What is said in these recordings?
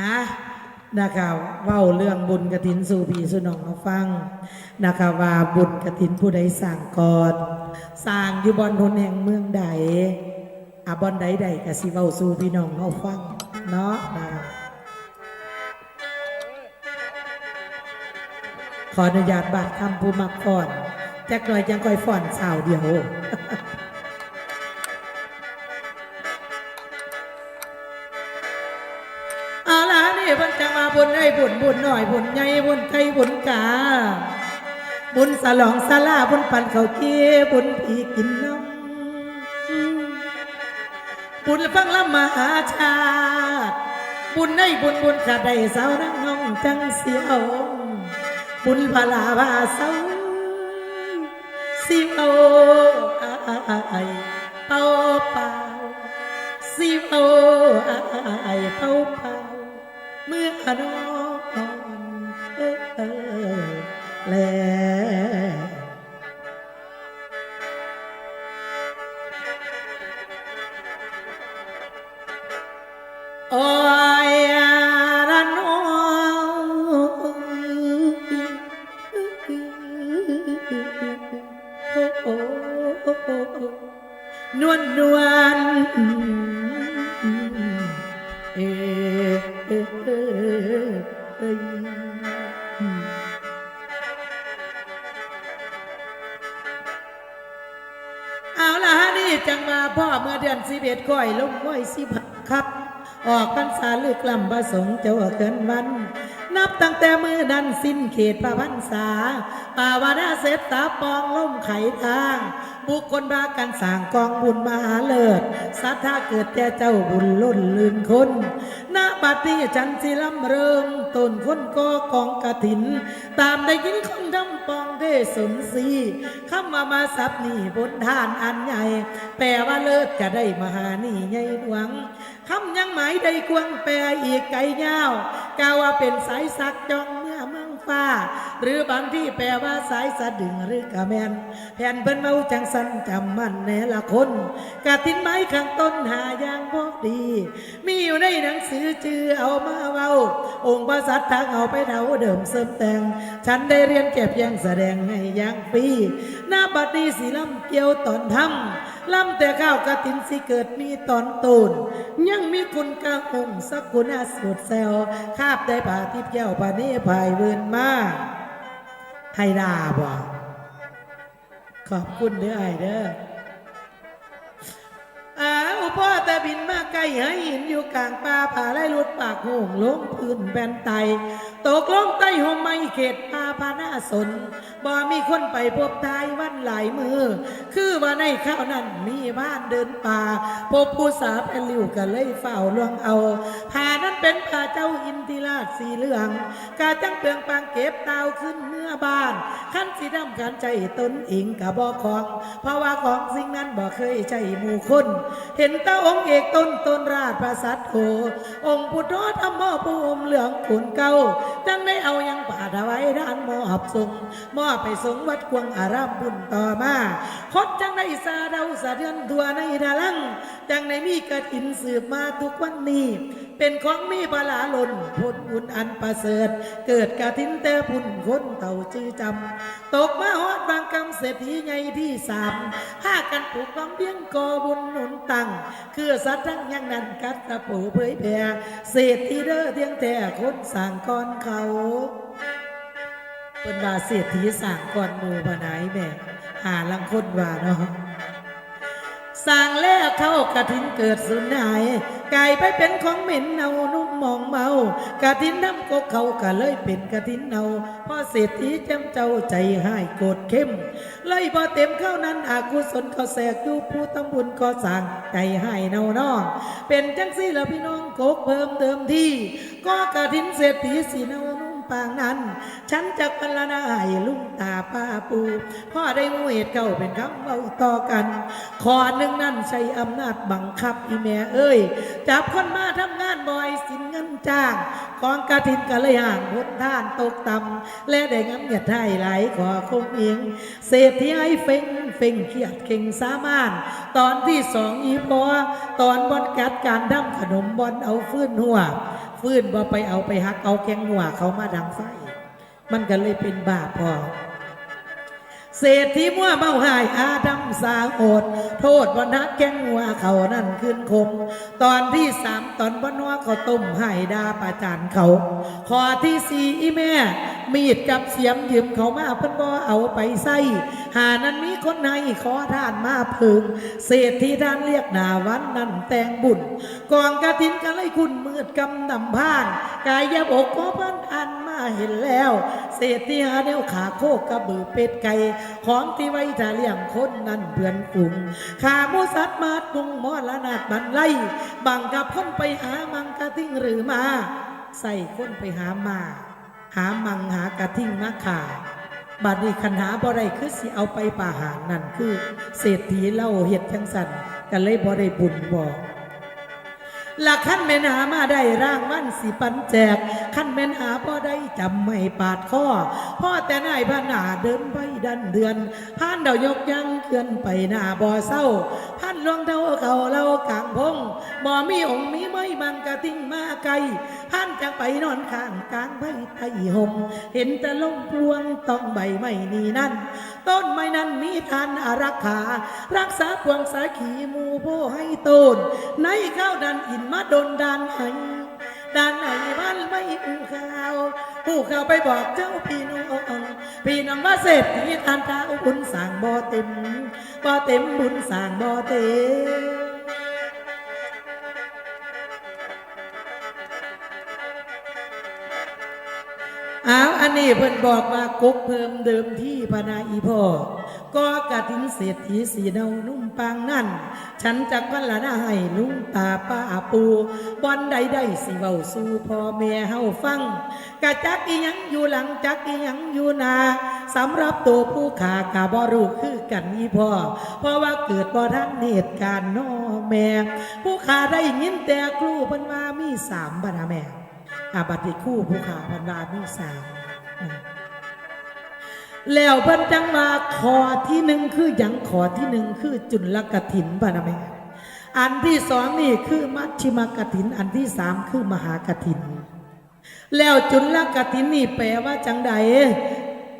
อะนะคะเว้าเรื่องบุญกระถินสู่พี่สู่น้องมาฟังนะคะว่าบุญกระถินผู้ใดสร้างก่อนสร้างอยู่บอนทนแห่งเมืองใดอะบอนใดใดก็สิเว้าสู่พี่น้องเฮาฟังเนาะนะคะขออนุญาตบาดคำผู้มักก่อนแจักหน่อยจังค่อยฟ้อนสาวเดียว หน่อยบุญใหญ่บุญไก่บุญกา บุญสลองสลาบุญปันเขาเกี้ยบุญผีกินน้ำบุญฟังละมหาชาติบุญให้บุญบุญขาดได้สาวนังห้องจังเสียวบุญพลาบาเสาเสียวอเป่าเป่าสิโอไอเป่าเป่าเมื่อนอ แออกพรรษาลึกลำประสงค์เจ้าเกินวัน นับตั้งแต่มือนั้นสิ้นเขตพระพรรษาป่าวานาเสพตาปองล่มไขทาง บุคคลบากันสร้างกองบุญมหาเลิศสัทธาเกิดแต่เจ้าบุญล้นลืนคนณบัดนี้จันสิลำเริงต้นคนกอกองกระถิน ตามได้ยินคนดำปองเทสนสีคำมามาสับนี่บนทานอันใหญ่ แปลว่าเลิศจะได้มหานี่ใหญ่หวัง คำยังหมายได้กวงแปลอีกไกลยาวกล่าวว่าเป็นสายสักจองเมื่อมืองฟ้า หรือบางที่แปลว่าสายสะดึงหรือกะแมนแผ่นเพิ่นเมาจังสันจำมันแน่ละคนกะทิ้นไม้ข้างต้นหายางพกดี มีอยู่ในหนังสือจือเอามาเว้า องค์พระสัตว์ทางเอาไปเดาเดิมเสริมแต่ง ฉันได้เรียนเก็บยังแสดงให้ย่างปีหน้าบัดนี้สีลำเกี่ยวตอนทำ ล่ำแต่ข้าวกระตินสิเกิดมีตอนตูนยังมีคุณกระหงสักคุณอาสุดแซวคาบได้ผ่าทิพย์แก้วปานี้ภายเวินมาให้ดาบ่ขอบคุณเด้อไอเด้ออ้าวพ่อแต่บินมาไกลหาหินอยู่กลางป่าผ่าไล่ลุดปากโหงลงพื้นแผ่นไต ตกลงใต้ห่มไม้เขตป่าพานาสน บ่ มีคนไปพบทายวันหลายมือ คือว่าในข้าวนั้นมีบ้านเดินป่า พบผู้สาวเป็นลิวก็เลยเฝ้าลวงเอาผานั้นเป็นผ้าเจ้าอินทิราชสีเหลืองกาจังเปลืองปางเก็บดาวขึ้นเมื่อบ้าน ขั้นสีดำขันใจตนอิงกับบ่ของ เพราะว่าของสิ่งนั้นบ่เคยใจหมู่คน เห็นตาองค์เอกต้นต้นราชประสัตโธองค์พุทธธรรมพ่อภูมิเหลืองขุนเก่าจังได้เอายังป่าถวายด้านมอบส่งมอบไปสงวัดกวงอารามบุญต่อมาคดจังได้สาเดาสะเดือนทัวในดาลัง จังได้มีกระถินสืบมาทุกวันนี้ เป็นของมีบาลาลนผลบุญอันประเสริฐ เกิดกะถินแต่พุ่นคนเต่าจื้อจำ ตกมาฮอดบางกำเศรษฐีใหญ่ที่สามห้ากันปลูกความเพียงกอบุญหนุนตัง คือสัตว์ทั้งยังนั้นกัดกระปูเผยแผ่เศรษฐีเด้อเทียงแต่คนสั่งก่อนเขาเป็นว่าเศรษฐีสั่งก่อนมูพนายแม่หาลังคนว่าเนาะ สั่งแล้วเข้ากระทินเกิดสุนายไก่ไปเป็นของเหม็นเนานุ่มมองเมากระทินน้ำกกเขาก็เลยเป็นกระทินเนาพราะเศรษฐีจำเจ้าใจให้โกรธเข้ม เลยพอเต็มเข้านั้นอากุศลเขาแสกอยู่ผู้ทำบุญก็สั่งใจให้เนาน้องเป็นจังสี่ละพี่น้องโกกเพิ่มเติมที่ ก็กระทินเศรษฐีสีเนา ปางนั้น ฉันจะพรรณนาให้ลุงตาป้าปูพ่อได้มูเหตุเก่าเป็นคำเล่าต่อกัน ขอหนึ่งนั้นใช้อำนาจบังคับอีแม่เอ้ย จับคนมาทำงานบ่อยสินเงินจ้างกองกระถินก็เลยห่างพ้นท่านตกต่ำและได้งำเหยียดไทยไหลขอคงเอียงเศรษฐีไอ้เฟ่งเฟ่งเขียดเข่งสามานตอนที่สองอีพอตอนบอนกัดการทำขนมบอนเอาฟื้นหัว ฟืนบ่ไปเอาไปหักเอาแกงหัวเขามาดังไฟ มันก็เลยเป็นบาปพอ เศรษฐีมั่วเมาหายอาดำสาโอด โทษวันนักแกงหัวเขานั่นขึ้นคม ตอนที่สามตอนบนว่าเขาต้มใหายดาประจานเขา ขอที่สี่อีแม่ มีดกับเสียมยืมเขามาเพิ่นบ่เอาไปใส่หานั้นมีคนในขอทานมาเพึงเศรษฐีท่านเรียกหนาวันนั้นแต่งบุญกองกระถินกันเลยคุณมืดกำนำพานกายยบอกขอพันอันมาเห็นแล้ว เศรษฐีหาแนวขาโคกกระบือเป็ดไก่ของที่ไว้จะเลี้ยงคนนั้นเพื่อนกลุ่มขามูสัตว์มาตุงมอละนาดบันไลบังกับคนไปหามังกะทิ้งหรือมา ใส่คนไปหามา หามังหากระทิ้งมาขาบัดนี้คันหาบ่ได้คือสิเอาไปป่าหารนั่นคือ เศรษฐีเล่าเห็ดจังสันกันเลยบ่ได้บุญบอก ลักขั้นแม่นหามาได้ร่างมันสิปันแจกขั้นแม่นหาพ่อได้จำไม่ปาดข้อพ่อแต่นายพนาเดินไปดันเดือนผ่านเดายกยังเคลื่อนไปหน้าบ่อเศร้าผ่านลวงเท่าเขาเรากลางพงบ่มีองค์มีไม่บังกะติ้งมาไกลผ่านจากไปนอนข้างกลางใบไทยห่มเห็นแต่ลมพลวงต้องใบไม่นี่นั่น ต้นไม้นั้นมีทานอารักขา รักษาพวงสาขีมูโพให้ต้นในข้าวดันอินมาดนดานให้ดานไหนบ้านไม่อู้ข่าวอู้ข่าวไปบอกเจ้าพี่น้องพี่น้องมาเสร็จที่ทานตาบุญสั่งบ่เต็มบ่เต็มบุญสั่งบ่เต็ม นี้เพิ่นบอกว่ากกเพิ่มเดิมที่พนาอีพ่อก็กระทิงเศรษฐีสีเนานุ่มปางนั่น ฉันจักวันละหน้าให้ลุงตาป้าปูบอนใดได้สิเว้าสู่พ่อแม่เฮาฟังกะจักอีหยังอยู่หลังจักอีหยังอยู่นาสำหรับตัวผู้ขากะบ่รู้คือกันอีพ่อเพราะว่าเกิดบ่ทันเหตุการณ์น้อแม่ ผู้ขาได้ยินแต่ครูเพิ่นว่ามีสามบรรดาแม่อาบัติคู่ผู้ขาพันวามีสาม แล้วเพิ่นจังมาขอที่หนึ่งคืออย่างขอที่หนึ่งคือจุลกถินพะนะแม่อันที่สองนี่คือมัชชิมกถิน อันที่สามคือมหากถิน แล้วจุลกถินนี่แปลว่าจังใด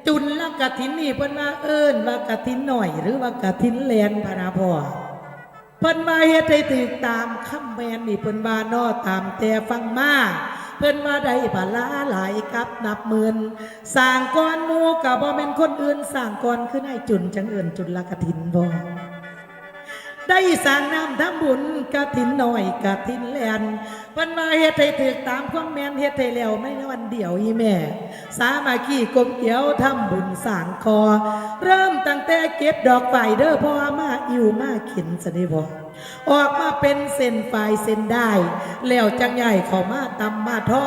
จุลกถินนี่เพิ่นว่าเอิ้นว่ากถินหน่อย หรือว่ากถินแลนพะนะพ่อเพิ่นว่าเฮ็ดให้ถูกตามคำแมนนี่เพิ่นว่านอตามแต่ฟังมา เพิ่นมาได้บาลาหลายกับนับหมื่นสร้างก้อนมูกับบ่เป็นคนอื่นสร้างก้อนขึ้นให้จุนจังเอื่นจุนลกถินบ่ ได้สร้างน้ำทำบุญกฐินหน่อยกฐินแลนเพิ่นว่าเฮ็ดให้ถูกตามความแม่นเฮ็ดให้แล้วไม่ในวันเดียวอีแม่ สามัคคีกลมเกี่ยวทำบุญสางคอ เริ่มตั้งแต่เก็บดอกไฟเด้อพ่อมาอิวมาขินสนิบอออกมาเป็นเส้นไฟเส้นได้ แล้วจังใหญ่ขามาตำมาท่อ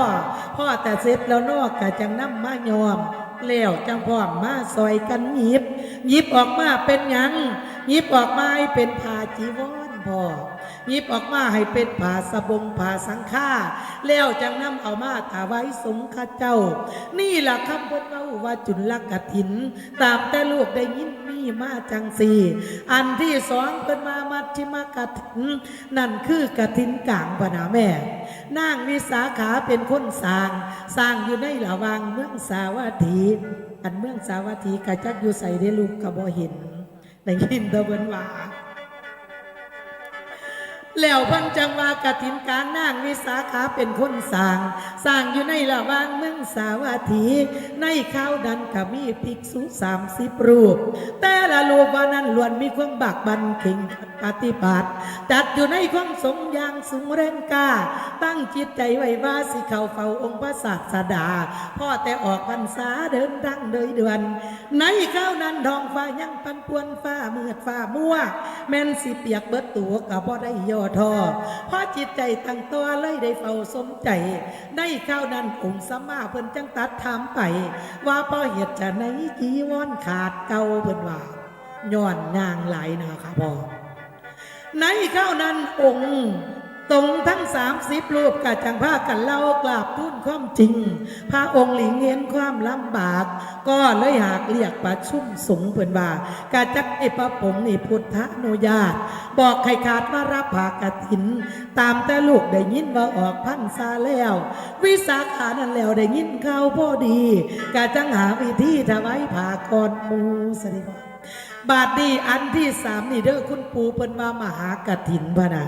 พ่อแต่เสร็จแล้วนอกกะจังน้ำมายอม แล้วจังพร้อมมาซอยกันหยิบหยิบออกมาเป็นยังหยิบออกมาให้เป็นผ้าจีวรพ่อ ยิบออกมาให้เป็นผ้าสบงผ้าสังฆาแล้วจังนำเอามาถวายสงฆ์เจ้า นี่แหละคำเพิ่นเล่าว่าจุลกถิน ตามแต่ลูกได้ยินมีมาจังสีอันที่สองเพิ่นมามัชชิมกถิน นั่นคือกถินกลางพนาแม่นางวิสาขาเป็นคนสร้าง สร้างอยู่ในระว่างเมืองสาวัตถีอันเมืองสาวัตถีกะจักอยู่ใส่ได้ลูกกะบ่เห็นได้ยินตะเบินว่า แล้วพันจังว่ากฐินกลางนางวิสาขาเป็นคนสร้าง สร้างอยู่ในละวางเมืองสาวัตถี ในข้าวดันก็มีภิกษุสามสิบรูป แต่ละรูปว่านั้นล้วนมีความบักบันเข่งปฏิบัติจัดอยู่ในความสงอย่างสูงแรงกล้า ตั้งจิตใจไว้ว่าสิเขาเฝ้าองค์พระศาสดา พ่อแต่ออกพรรษาเดินดังเดยเดือน ในข้าวนั้นทองฟ้ายังปันปวนฟ้าเมืดฟ้ามัวแม่นสิเปียกเบิดตัวกับบ่ได้ย่อทอเพราะจิตใจตั้งตัวเลยได้เฝ้าสมใจในข้าวนั้นองค์สมมาเพิ่นจังตัดถามไป ว่าพ่อเหตุจะไหนจีวรขาดเก่าเพิ่นว่าย้อนนางหลายนะครับพ่อในข้าวนั้นองค์ ตรงทั้งสามสิบรูปกะจังพากันเล่ากราบทูลความจริง พระองค์หลีกเงียนความลำบาก ก็เลยหากเรียกประชุมสงเพื่อนว่ากะจักไอพระผงนี่พุทธอนุญาต บอกใครขาดว่ารับผากฐิน ตามแต่ลูกได้ยินว่าออกพันษาแล้ว วิสาขานั่นแล้วได้ยินเข่าพอดีกะจังหาวิธีถวายผ่ากรหมูสริบ บาทนี้อันที่สามนี่เด้อคุณปู่เปิ้นว่ามหากถินพะนะ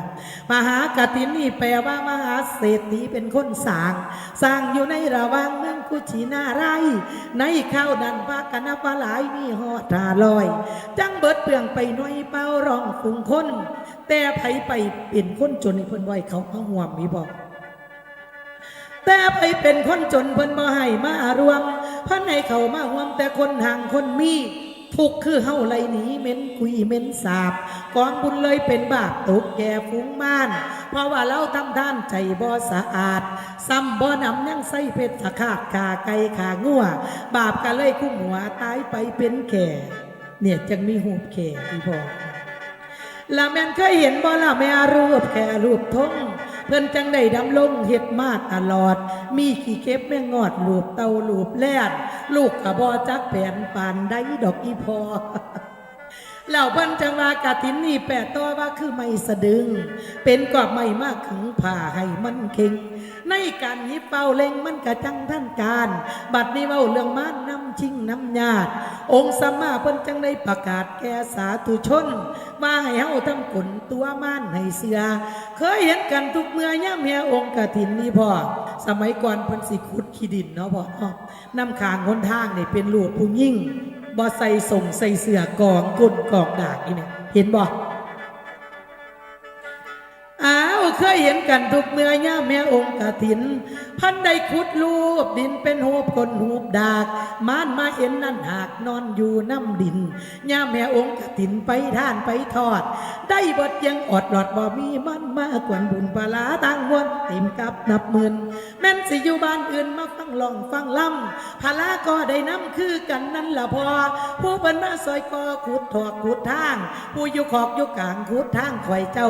มหากถินนี่แปลว่ามหาเศรษฐีเป็นคนสร้าง สร้างอยู่ในระว่างเมืองกุชินาไรในข้าวดันพากันนับว่าหลายมีหอดตาลอย จังเบิดเปลืองไปน่อยเป้าร้องฟุงคน แต่ไผไปเป็นคนจนเพิ่นไว้เขาพะห่วมมีบอกแต่ไปเป็นคนจนเพิ่นบ่ให้มารวมเพันให้เขามาห่วมแต่คนห่างคนมี ทุกข์คือเฮาไหลหนีเม็นคุยเม็นสาบกองบุญเลยเป็นบาปตกแก่ฟุ้งม่าน เพราะว่าเราทำท่านใจบ่สะอาดซ้ำบ่นำยังใส่เพชรสะขาดขาไก่ขางัวบาปก็เลยคุ้มหัวตายไปเป็นแก่เนี่ยจังมีหูบแก่พี่พอละแม่นเคยเห็นบ่ละแม่รูปแค่รูปทง พิ่นจังได้ดำลงเฮ็ดมาตลอด มีขี้เก็บแม่งอดหลูบเตาหลูบแลดลูกกะบอจักแผนปานได้ดอกอีพอ แล้วเพิ่นจังวากะถินนี่แปดตัวว่าคือไม่สะดึง เป็นกอบไม่มากขึงผ้าให้มันเข่งในการยิบเป่าเล็งมันกะจังท่านการ บัดนี้เว้าเรื่องมานน้ำชิงน้ำญาติ องค์สัมมาเพิ่นจังได้ประกาศแก่สาธุชนมาให้เฮาทำขนตัวม่านให้เสือ เคยเห็นกันทุกเมื่อย่ำเมียองค์กฐินนี่พ่อสมัยก่อนเพิ่นสิขุดขี้ดินเนาะพ่อน้ำขางหนทางนี่เป็นหลูกผู้ยิ่ง บ่ใส่ส่งใส่เสือกองกุนกองดากนี่เนี่ยเห็นบ่อ้าวเคยเห็นกันทุกเมื่อย่าแม่องค์กถิน พันได้ขุดรูปดินเป็นหูบคนหูบดากมานมาเห็นนั่นหากนอนอยู่น้ำดินย่าแม่องค์กถินไปท่านไปทอด ได้บทยังอดหลอดบ่มีมันมากกว่าบุญปลาตั้งวนเต็มกับนับหมื่นแม่นสิอยู่บ้านอื่นมาฟังลองฟังล่ำพาลาก็ได้น้ำคือกันนั่นละพอ ผู้เพิ่นมาซอยกอขุดถอกขุดทาง ผู้อยู่ขอกอยู่กลางขุดทางข่อยเจ้า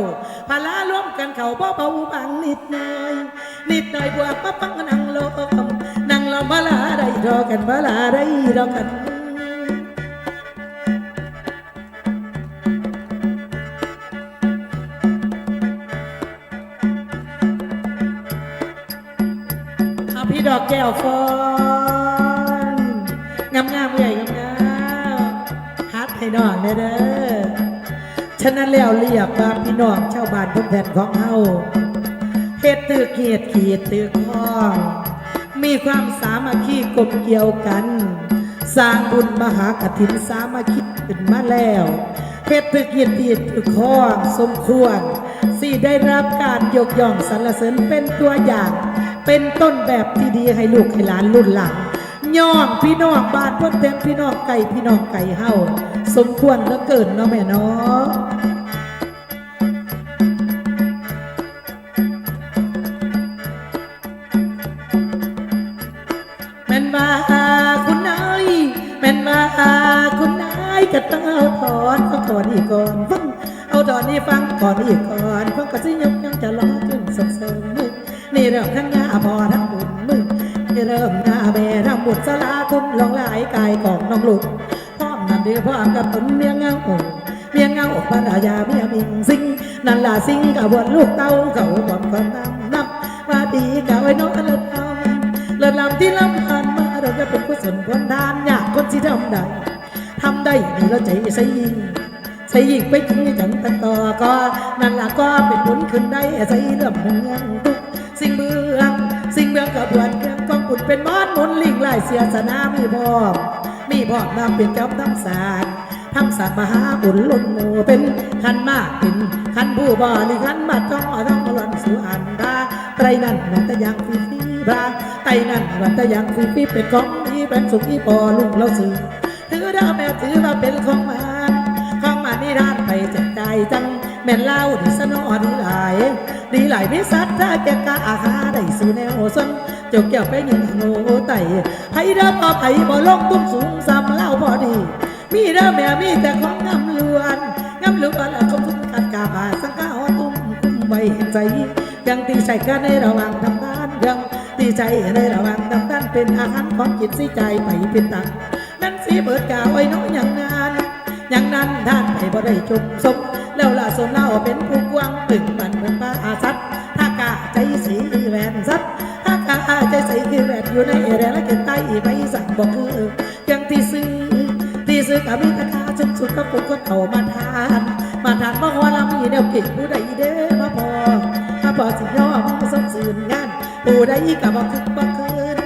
พาลาร่วมกันเขาบ่เบาบางนิดหน่อยนิดหน่อยบวกมาฟังนั่งลมนั่งลมพาลาได้รอกันพาลาได้รอกันเอาพี่ดอกแก้วฟอนงามงามๆใหญ่งามงามๆฮัดให้น้องเด้อเด้อ ฉะนั้นแล้วเรียกว่าพี่น้องชาวบ้านทุกแผ่นของเฮาเฮ็ดตึกเขียดขีดตึกห้องมีความสามัคคีกลมเกี่ยวกัน สร้างบุญมหากฐินสามัคคีขึ้นมาแล้วเฮ็ดตึกเขียดขีดตึกห้องสมควรสิได้รับการยกย่องสรรเสริญเป็นตัวอย่าง เป็นต้นแบบที่ดีให้ลูกให้หลานรุ่นหลังย่อมพี่น้องบ้านพ้นเต็มพี่น้องไก่พี่น้องไก่เฮา สมควรเหลือเกินเนาะแม่เนาะแม่นว่าคุณนายแม่นว่าคุณนายก็ต้องเอาถอนฟังก่อนอีกก่อนฟังเอาถอนนี่ฟังก่อนอีกก่อนฟังก็สิยกยังจะล้อขึ้นส่งเสริมมือนี่เริ่มทั้งงาพอทั้งบุญมือนี่เริ่มงาแม่ทั้งบุญสลาทุนลองหลายกายของน้องลูก เดียวพร้อกับผลเมียงเงาอกเมียงเงาอกภรรยาเมียมิงสิงนั่นล่ะสิงกับบวนลูกเต้าเขาบอนความน้ำนับว่าดีกับไว้น้องเลิศเอาเลิศลำที่ลำผ่านมาเราจะเป็นกุศลผลทานอยากคนที่ทำได้ทำได้นี่เราใจใส่ยิงใส่ยิงไปถึงจังตันต่อก็นั่นล่ะก็เป็นผลขึ้นได้ใส่เรื่องเมืองทุกสิ่งเมืองสิ่งเมืองกระบวนเมืองกองบุญเป็นมอดหมุนลิงไล่เสียสนามีพร้อ มมีพร้อมนำเป็นเจ้าทั้งศาสตร์ทั้งศาสตร์มหาบุญล้นหมูเป็นขันมากเป็นขันผู้บริขันมาจ้องต้องหล่อนสู่อันดาไตรนั้นมันแต่ยังฟรีบาไตรนั้นมันแต่ยังฟรีเป็นของดีเป็นสุขที่พอลุงเราสื่อถือดาวแม่ถือว่าเป็นของมันของมันนี่ด้านไปแจกใจจังแม่นเล่าดีสนอดีหลาย ดีหลายพิสัตถ้าแกกะอาหาได้สู่แนวสน เจ้าแก้วไปยิงโง่ไตไผเด้อพอไผบ่ลงตุ้มสูงซ้ำเล่าพอดี มีเด้อแม่มีแต่ของงำล้วนงำล้วนแล้วเขาทุ่มกัดกาบาสังกาหอตุ้มคุ้มไว้ใจยังตีใจกันในระหว่างทำงานยังตีใจในระหว่างทำงานเป็นอาหารของจิตสิใจไปเป็นตังนั้นสีเบิดกาไอ้น้อยอย่างนานอย่างนั้นท่านไปบ่ได้จุกสมแล้วล่ะสมเล่าเป็นผู้กว้างตึงมันเหมือนป้าอาสัตถ้ากาใจสีแหวนสัต ถ้ากาใสีคือแหวนอยู่ในแรงและเกิดใต้ไปสั่งบอกคือยังที่ซื้อที่ซื้อกับมีราคาชุดสุดก็ปุ๊กก็เอามาทาน มาทานมาหัวเรามีแนวเก่งผู้ใดเด้อมาพอมาพอสิยอมสมสื่นงานผู้ใดกับบ่คืนบ่คืน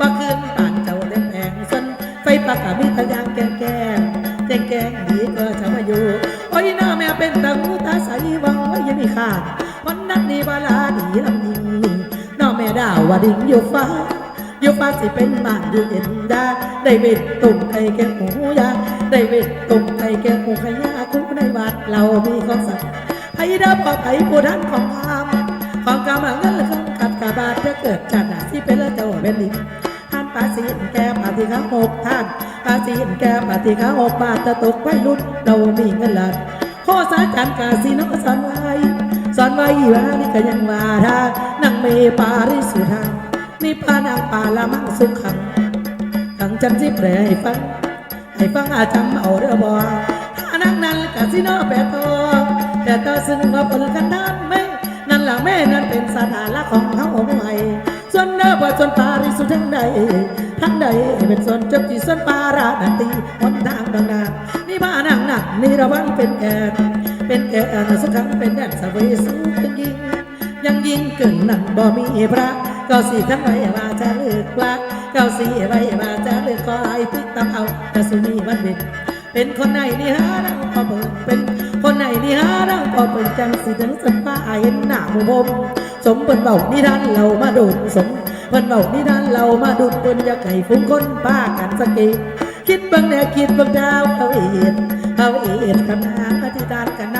บ่คืนป่านเจ้าเล่นแพงสนไฟปากกับมีทะยางแกงแกงแกงแกงดีก็จะมาอยู่โอ้ยหน้าแม่เป็นตาหูตาใสวังไว้ยังมีขาดวันนั้นนี่บาลาดีลำยิงน้ ดาวดิ่งอยู่ฟ้าอยู่ฟ้าสิเป็นบ้านอยู่เอ็นดาได้เวทตุ่มไก่แกงหูยาได้เวทตุ่มไก่แกงหูขยาคู่ในวัดเรามีของสัตว์ไผ่ดาพอไผ่ผู้ท่านของคำของกำลังเงินของขัดกาบาทจะเกิดจากหน้าที่เป็นละเจ้าเป็นลิงท่านปาสีนแก้ปาติขาหกท่านปาสีนแก้ปาติขาหกบาทจะตกไปรุ่นเรามีเงินหลักโคสาจันกาสีนกสอนไว้ อนไว้ว่านี่ก็ยังว่าทานั่งเมปาริสุทธังนิพพานังปาละมังสุขังขังจำสิแปลให้ฟังให้ฟังอาจำเอาเรือบ่ถ้านั่งนั้นกะสิโนแปดโตแต่ต่อซึ่งว่าผลกันด้านแม่นั่นละแม่นั้นเป็นสถานะของเขาเอาไว้ส่วนเนื้อว่าส่วนปาริสุทั้งใดทั้งใดเป็นส่วนจบที่ส่วนปาราดันตีหนทางดังนานี่บ้านังหนักนี่ระวังเป็นแกน เป็นแกนสุขังเป็นแดนสเวสุขยิง ยังยิงกึ่งนั่นบ่มีพระเก้าสี่ขันไว้ว่าจะเลิกว่าเก้าสี่ไว้ว่าจะเลิกก็ไอ้ตึกตำเอาแต่สุนีวันเด็ดเป็นคนไหนนี่ฮะนั่งพอเปิดเป็นคนไหนนี่ฮะนั่งพอเปิดจังสิถึงสัมป้าเห็นหน้าหมู่ผมสมเปินเบานิทานเรามาดูดสมเปินเบานิทานเรามาดูดเปินอยากให้ฟุ้งคนป้ากันสักทีคิดบิ่งแนวคิดบิ่งดาวเขาเอ็ดเขาเอ็ดคำนางอธิษฐานกันนา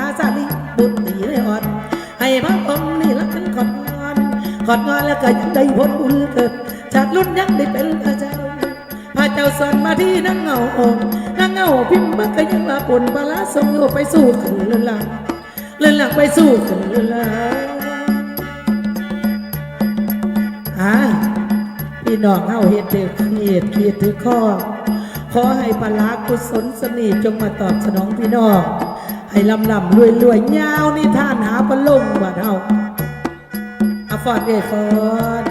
ตรตีเลยอ่อน ให้พระองค์นี่ละกันขอดงอนขอดงอนแล้วก็ยังได้ผลบุญเกิดชาติรุ่นยังได้เป็นพระเจ้าพระเจ้าสอนมาที่นั่งเงาองนั่งเงาพิมพ์มันก็ยังมาปนบาลาสมโยไปสู่ขึ้นเรื่อนหลังเรื่อนหลังไปสู่ขึ้นเรื่อนหลังอาพี่น้องเฮาเฮ็ดถือเหตุขีดถือข้อขอให้ปลารากุศลสนิทจงมาตอบสนองพี่น้อง ให้ลำลำรวยรวยยาวนิทานหาปลงบาดเฮาอาฟอดเอฟอด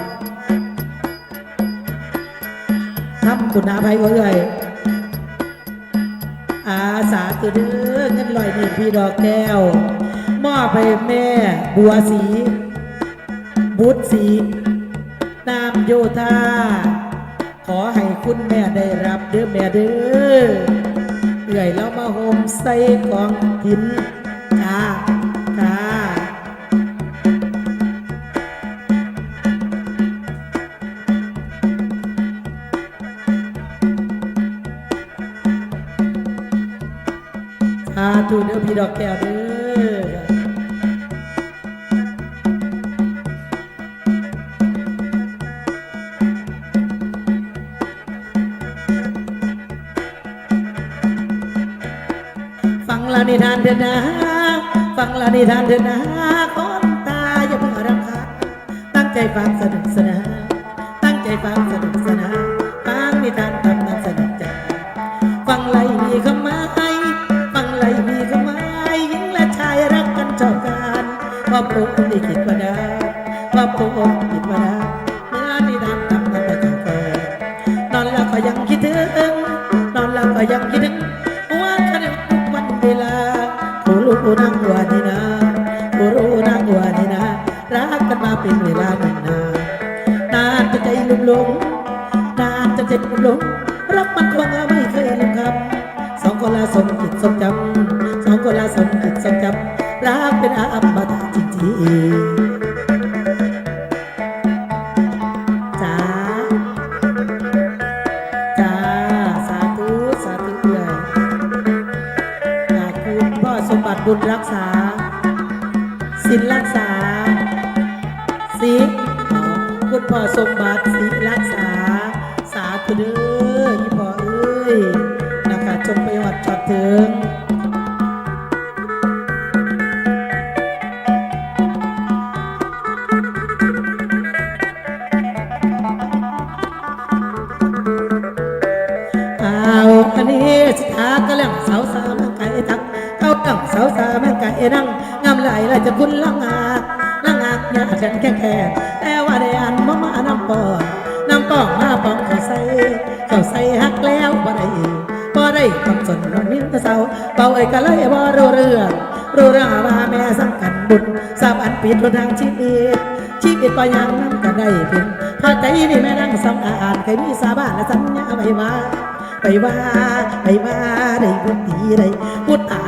ทำคุณอาภัยเอ่ยอาสาตัวเด้อเงินลอยนี่พี่ดอกแก้วมอบให้แม่บัวสี บุตรสีนามโยธาขอให้คุณแม่ได้รับเด้อแม่เด้อ เอื่อยแล้วมาโฮมใส่กองหินจ้าจ้าสาธุเด้อพี่ดอกแก้วเด้ ละนิทานเถอะนะฟังละนิทานเถอะนะคนตาอย่าเพิ่งรำคาญตั้งใจฟังสนุกสนานตั้งใจฟังสนุกสนานฟังนิทานทำมันสนุกใจฟังไรมีคำหมายฟังไรมีคำหมายหญิงและชายรักกันชอบกันครอบครัวได้คิดว่าได้ครอบครัวคิดว่าได้เมื่อนิทานทำมันจะเกิดนอนแล้วก็ยังคิดถึงนอนแล้วก็ยังคิดถึง ลงนานจนใจลุ่มหลงรักมันคงไม่เคยลืมคำสองคนละสมจิตสมจำสองคนละสมจิตสมจำรักเป็นอาบตะจริงๆจ้าจ้าสาธุสาธุเลยขอบคุณพ่อสมบัติบุญรักษาสินรักษาาวแม่งไก่นั่งงามไหลไหลจะคุณลังอาลังอากยาฉันแค่แค่แต่ว่าได้อ่านมามาน้ำปอนน้ำปองมาปองเขาใส่เขาใส่ฮักแล้วบ่ได้บ่ได้ความสนวันมิ้นตะเสาเบาเอ้ยก็เลยบ่รู้เรื่องรู้เรื่องว่าแม่สังกันบุญสามอันปิดบนทางชีวิตชีวิตไปยังนั้นก็ได้เพียงพอใจนี่แม่นั่งสำอาญเคยมีสาบานและสัญญาไว้ว่าไปว่าไปว่าได้บุญดีได้พุทธา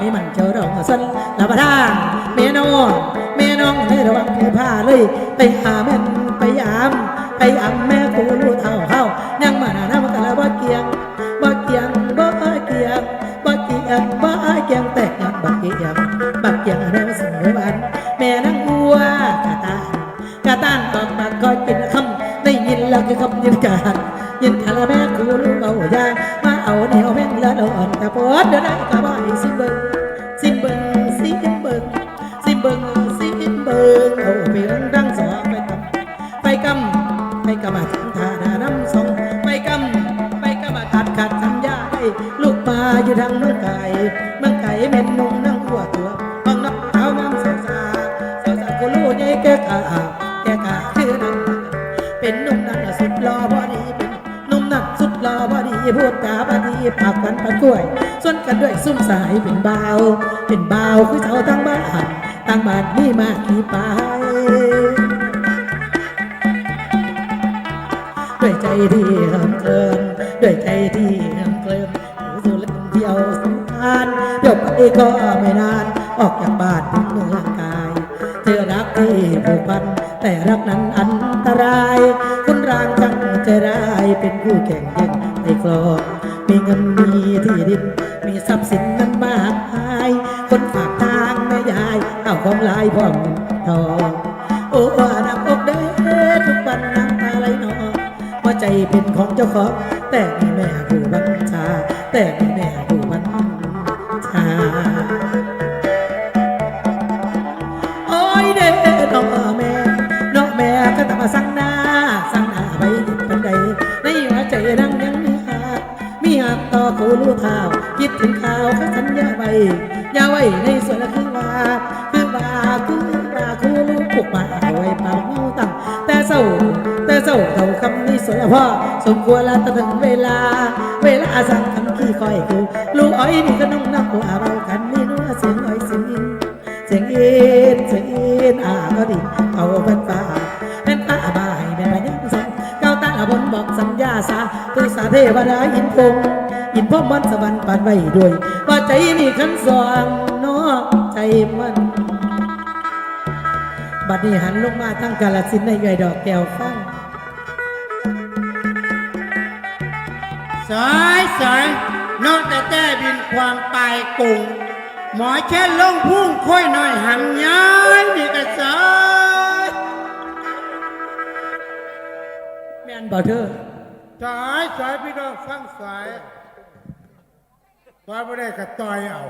ไมาใหม่มันเจอเราสันลาบะทางแม่น้องแม่น้องให้ระวังคือผ้าเลย ไปหาแม่นไปยาม ไปยาแม่ตัว แกกะแกกะคือนั้นเป็นหนุ่มนั่นสุดหล่อพอดีเป็นหนุ่มนั่นสุดหล่อพอดีพูดจาพอดีปากกันปันกล้วยส่วนกันด้วยซุ้มสายเป็นเบาเป็นเบาคือเจ้าตั้งบ้านตั้งบ้านนี่มากี่ไปด้วยใจที่เหิมเกลิมด้วยใจที่เหิมเกลิมสู่เล่นเที่ยวสงกรารเดี๋ยวไปก็ไม่นานออกจากบ้านถึงเมือง ผูกพัน แต่รักนั้นอันตราย คนร่างจังใจร้ายเป็นคู่แข่งแย่งในคลองมีเงินมีที่ดิน มีทรัพย์สินนั้นมากมาย คนฝากทางแม่ยายเอาของลายพร้อมเงินทองโอ้นักอกเด้ทุกวันน้ำตาไหลนองว่าใจเป็นของเจ้าของแต่มีแม่ผู้บัญชาแต่มีแม่ อย่าไว้ในส่วนละคือว่าคือว่าคือว่าคูรู้ปลุกมาเอาไว้ป่าเมาตั้งแต่เศร้าแต่เศร้าเท่าคำนี้สวยพ่อสมควรแล้วแต่ถึงเวลา เวลาสั่งคำขี้คอยคือลูกอ้อยนี่ก็น้องนักกว่าเรากันนี่นัวเสียงอ้อยเสียงอินเสียงอินเสียงอินอ่าก็ดีเอาเป็นตาเป็นตาบายแม่ยังสองเก้าตาบนบอกสัญญาสาคือสาเทวดาอินพง อินพรหมมันสวรรค์ปานไว้ด้วย ว่าใจนี่ขันสว่างเนอใจมัน บัดนี้หันลงมาทั้งกาลสินธุ์ในใหญ่ดอกแก้วฟังสายสายนอกแต่แต่บินความปลายกุงหมอแค่ลงพุ่งค่อยหน่อยหันย้ายนี่ก็สายแม่นบ่เธอสายสายพี่น้องฟังสาย สายไม่ได้ก็ต่อยเอา